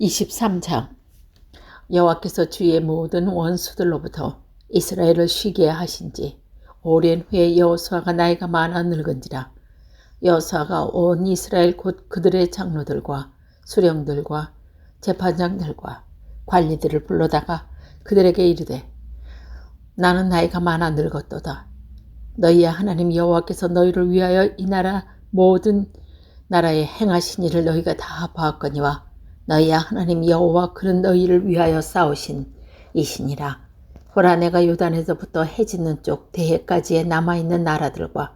23장. 여호와께서 주의 모든 원수들로부터 이스라엘을 쉬게 하신지 오랜 후에 여호수아가 나이가 많아 늙은지라. 여호수아가 온 이스라엘 곧 그들의 장로들과 수령들과 재판장들과 관리들을 불러다가 그들에게 이르되 나는 나이가 많아 늙었도다. 너희의 하나님 여호와께서 너희를 위하여 이 나라 모든 나라에 행하신 일을 너희가 다 보았거니와 너희야 하나님 여호와 그는 너희를 위하여 싸우신 이시니라. 보라 내가 요단에서부터 해지는 쪽 대해까지에 남아있는 나라들과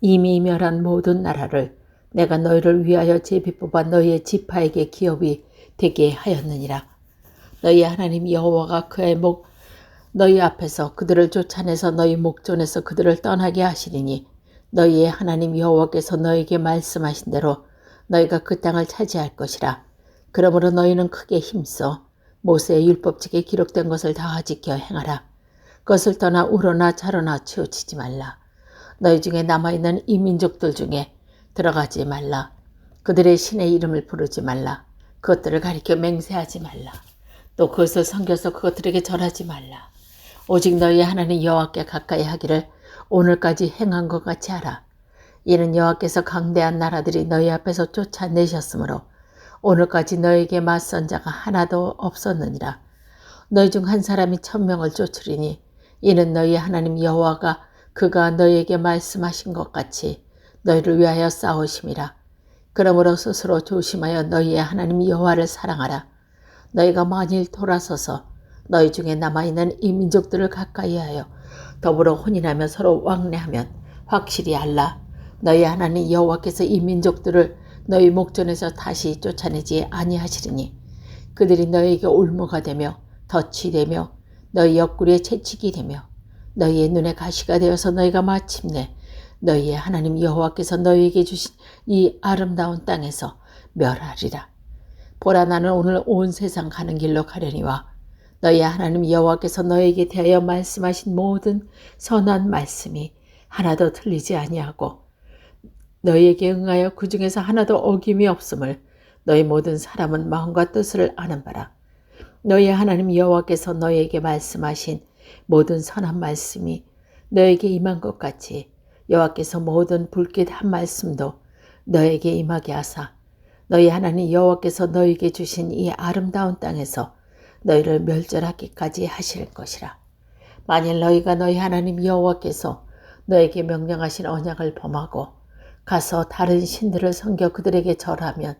이미 멸한 모든 나라를 내가 너희를 위하여 제비 뽑아 너희의 지파에게 기업이 되게 하였느니라. 너희 하나님 여호와가 그의 목 너희 앞에서 그들을 쫓아내서 너희 목전에서 그들을 떠나게 하시리니 너희의 하나님 여호와께서 너희에게 말씀하신 대로 너희가 그 땅을 차지할 것이라. 그러므로 너희는 크게 힘써 모세의 율법책에 기록된 것을 다 지켜 행하라. 그것을 떠나 우러나 자로나 치우치지 말라. 너희 중에 남아있는 이 민족들 중에 들어가지 말라. 그들의 신의 이름을 부르지 말라. 그것들을 가리켜 맹세하지 말라. 또 그것을 섬겨서 그것들에게 절하지 말라. 오직 너희 하나님 여호와께 가까이 하기를 오늘까지 행한 것 같이 하라. 이는 여호와께서 강대한 나라들이 너희 앞에서 쫓아내셨으므로 오늘까지 너에게 맞선 자가 하나도 없었느니라. 너희 중 한 사람이 천명을 쫓으리니 이는 너희 하나님 여호와가 그가 너희에게 말씀하신 것 같이 너희를 위하여 싸우심이라. 그러므로 스스로 조심하여 너희의 하나님 여호와를 사랑하라. 너희가 만일 돌아서서 너희 중에 남아있는 이 민족들을 가까이 하여 더불어 혼인하며 서로 왕래하면 확실히 알라. 너희 하나님 여호와께서 이 민족들을 너희 목전에서 다시 쫓아내지 아니하시리니 그들이 너에게 올무가 되며 덫이 되며 너희 옆구리에 채찍이 되며 너희의 눈에 가시가 되어서 너희가 마침내 너희의 하나님 여호와께서 너희에게 주신 이 아름다운 땅에서 멸하리라. 보라 나는 오늘 온 세상 가는 길로 가려니와 너희 하나님 여호와께서 너에게 대하여 말씀하신 모든 선한 말씀이 하나도 틀리지 아니하고 너희에게 응하여 그 중에서 하나도 어김이 없음을 너희 모든 사람은 마음과 뜻을 아는 바라. 너희 하나님 여호와께서 너희에게 말씀하신 모든 선한 말씀이 너에게 임한 것 같이 여호와께서 모든 불빛 한 말씀도 너에게 임하게 하사 너희 하나님 여호와께서 너희에게 주신 이 아름다운 땅에서 너희를 멸절하기까지 하실 것이라. 만일 너희가 너희 하나님 여호와께서 너에게 명령하신 언약을 범하고 가서 다른 신들을 섬겨 그들에게 절하면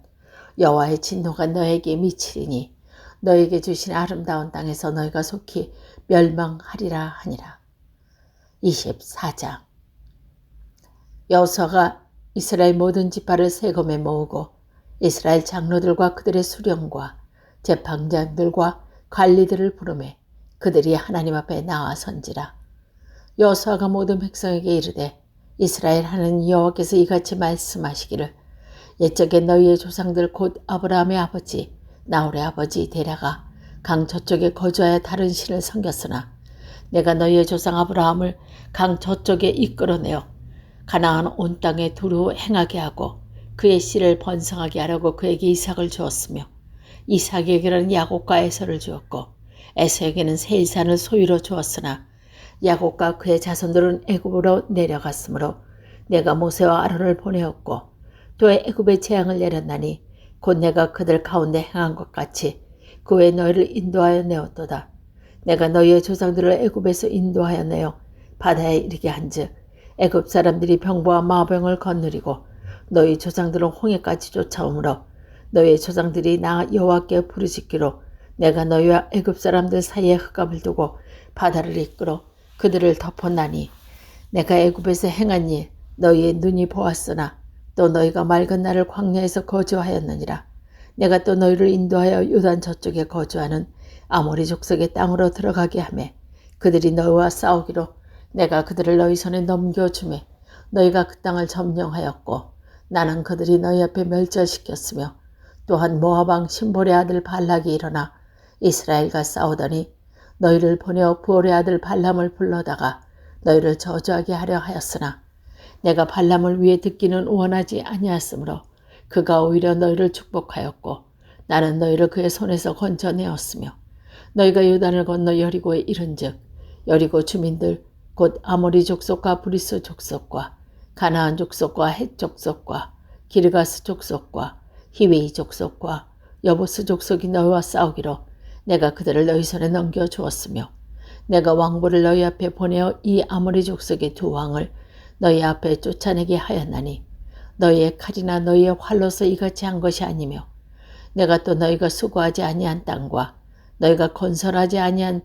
여호와의 진노가 너에게 미치리니 너에게 주신 아름다운 땅에서 너희가 속히 멸망하리라 하니라. 24장 여호수아가 이스라엘 모든 지파를 세검에 모으고 이스라엘 장로들과 그들의 수령과 재판장들과 관리들을 부르매 그들이 하나님 앞에 나와 선지라. 여호수아가 모든 백성에게 이르되 이스라엘 하는 여호와께서 이같이 말씀하시기를 옛적에 너희의 조상들 곧 아브라함의 아버지 나홀의 아버지 데라가 강 저쪽에 거주하여 다른 신을 섬겼으나 내가 너희의 조상 아브라함을 강 저쪽에 이끌어내어 가나안 온 땅에 두루 행하게 하고 그의 씨를 번성하게 하려고 그에게 이삭을 주었으며 이삭에게는 야곱과 에서를 주었고 에서에게는 세일산을 소유로 주었으나 야곱과 그의 자손들은 애굽으로 내려갔으므로 내가 모세와 아론을 보내었고 또 애굽의 재앙을 내렸나니 곧 내가 그들 가운데 행한 것 같이 그 외 너희를 인도하여 내었도다. 내가 너희의 조상들을 애굽에서 인도하여 내어 바다에 이르게 한즉 애굽 사람들이 병부와 마병을 거느리고 너희 조상들은 홍해까지 쫓아오므로 너희의 조상들이 나 여호와께 부르짖기로 내가 너희와 애굽 사람들 사이에 흑암을 두고 바다를 이끌어 그들을 덮었나니 내가 애굽에서 행한 일 너희의 눈이 보았으나 또 너희가 맑은 날을 광야에서 거주하였느니라. 내가 또 너희를 인도하여 요단 저쪽에 거주하는 아모리 족속의 땅으로 들어가게 하매 그들이 너희와 싸우기로 내가 그들을 너희 손에 넘겨 주매 너희가 그 땅을 점령하였고 나는 그들이 너희 앞에 멸절시켰으며 또한 모아방 신볼의 아들 발락이 일어나 이스라엘과 싸우더니 너희를 보내어 부올의 아들 발람을 불러다가 너희를 저주하게 하려 하였으나 내가 발람을 위해 듣기는 원하지 아니하였으므로 그가 오히려 너희를 축복하였고 나는 너희를 그의 손에서 건져내었으며 너희가 요단을 건너 여리고에 이른즉 여리고 주민들 곧 아모리 족속과 브리스 족속과 가나안 족속과 헷 족속과 기르가스 족속과 히웨이 족속과 여보스 족속이 너희와 싸우기로 내가 그들을 너희 손에 넘겨 주었으며 내가 왕부를 너희 앞에 보내어 이 아모리 족속의 두 왕을 너희 앞에 쫓아내게 하였나니 너희의 칼이나 너희의 활로서 이같이 한 것이 아니며 내가 또 너희가 수고하지 아니한 땅과 너희가 건설하지 아니한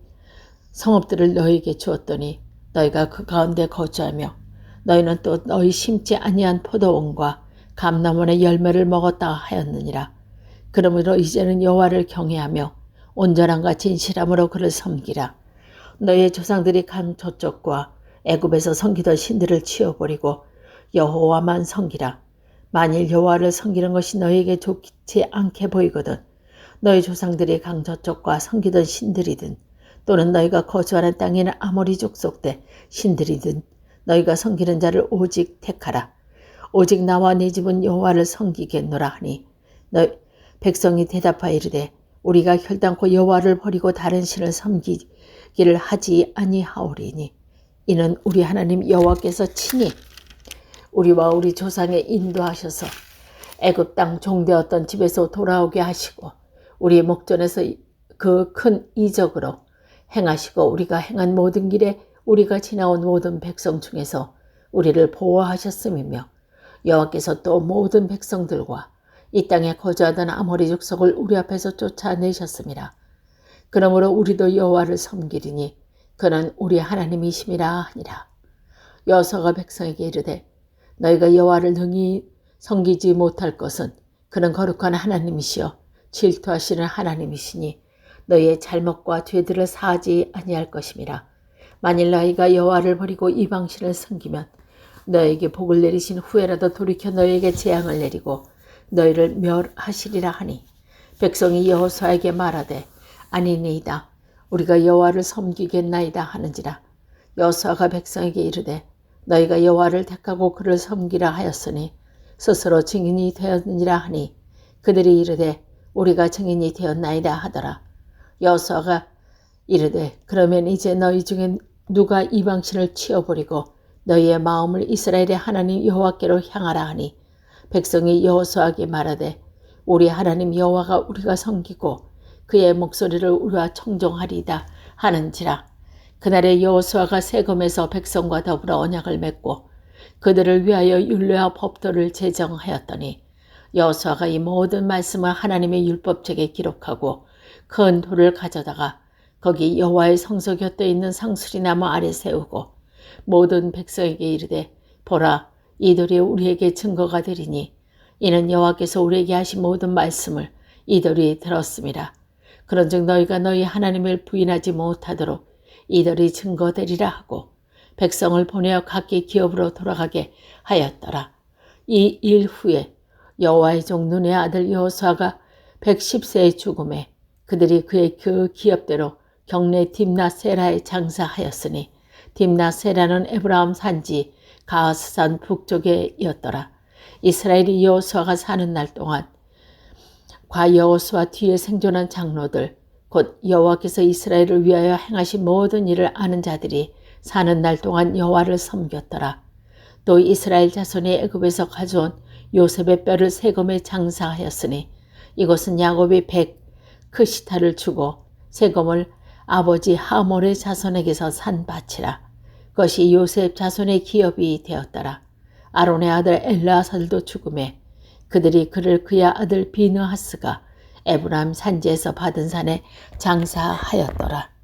성읍들을 너희에게 주었더니 너희가 그 가운데 거주하며 너희는 또 너희 심지 아니한 포도원과 감나무의 열매를 먹었다 하였느니라. 그러므로 이제는 여호와를 경외하며 온전함과 진실함으로 그를 섬기라. 너희의 조상들이 간 저쪽과 애굽에서 섬기던 신들을 치워버리고 여호와만 섬기라. 만일 여호와를 섬기는 것이 너희에게 좋지 않게 보이거든 너희 조상들이 강 저쪽과 섬기던 신들이든 또는 너희가 거주하는 땅에는 아모리 족속대 신들이든 너희가 섬기는 자를 오직 택하라. 오직 나와 네 집은 여호와를 섬기겠노라 하니 너희 백성이 대답하여 이르되 우리가 결단코 여호와를 버리고 다른 신을 섬기기를 하지 아니하오리니 이는 우리 하나님 여호와께서 친히 우리와 우리 조상에 인도하셔서 애굽 땅 종되었던 집에서 돌아오게 하시고 우리 목전에서 그 큰 이적으로 행하시고 우리가 행한 모든 길에 우리가 지나온 모든 백성 중에서 우리를 보호하셨음이며 여호와께서 또 모든 백성들과 이 땅에 거주하던 아모리 족속을 우리 앞에서 쫓아내셨습니다. 그러므로 우리도 여호와를 섬기리니 그는 우리 하나님이심이라 하니라. 여호수아가 백성에게 이르되 너희가 여호와를 능히 섬기지 못할 것은 그는 거룩한 하나님이시여 질투하시는 하나님이시니 너희의 잘못과 죄들을 사하지 아니할 것임이라. 만일 너희가 여호와를 버리고 이방신을 섬기면 너에게 복을 내리신 후에라도 돌이켜 너에게 재앙을 내리고 너희를 멸하시리라 하니 백성이 여호수아에게 말하되 아니니이다. 우리가 여호와를 섬기겠나이다 하는지라. 여호수아가 백성에게 이르되 너희가 여호와를 택하고 그를 섬기라 하였으니 스스로 증인이 되었느니라 하니 그들이 이르되 우리가 증인이 되었나이다 하더라. 여호수아가 이르되 그러면 이제 너희 중에 누가 이방신을 치워버리고 너희의 마음을 이스라엘의 하나님 여호와께로 향하라 하니 백성이 여호수아에게 말하되 우리 하나님 여호와가 우리가 섬기고 그의 목소리를 우리와 청종하리이다 하는지라. 그날에 여호수아가 세금에서 백성과 더불어 언약을 맺고 그들을 위하여 율례와 법도를 제정하였더니 여호수아가 이 모든 말씀을 하나님의 율법책에 기록하고 큰 돌을 가져다가 거기 여호와의 성소 곁에 있는 상수리 나무 아래 세우고 모든 백성에게 이르되 보라 이 돌이 우리에게 증거가 되리니 이는 여호와께서 우리에게 하신 모든 말씀을 이 돌이 들었습니다. 그런즉 너희가 너희 하나님을 부인하지 못하도록 이들이 증거되리라 하고 백성을 보내어 각기 기업으로 돌아가게 하였더라. 이 일 후에 여호와의 종 눈의 아들 여호수아가 110세의 죽음에 그들이 그의 그 기업대로 경내 딥나세라에 장사하였으니 딥나세라는 에브라임 산지 가스산 북쪽에였더라. 이스라엘이 여호수아가 사는 날 동안 과 여호수아 뒤에 생존한 장로들 곧 여호와께서 이스라엘을 위하여 행하신 모든 일을 아는 자들이 사는 날 동안 여호와를 섬겼더라. 또 이스라엘 자손이 애굽에서 가져온 요셉의 뼈를 세금에 장사하였으니 이것은 야곱이 백 크시타를 주고 세금을 아버지 하몰의 자손에게서 산 밭이라. 그것이 요셉 자손의 기업이 되었더라. 아론의 아들 엘라살도 죽음에 그들이 그를 그의 아들 비느하스가 에브람 산지에서 받은 산에 장사하였더라.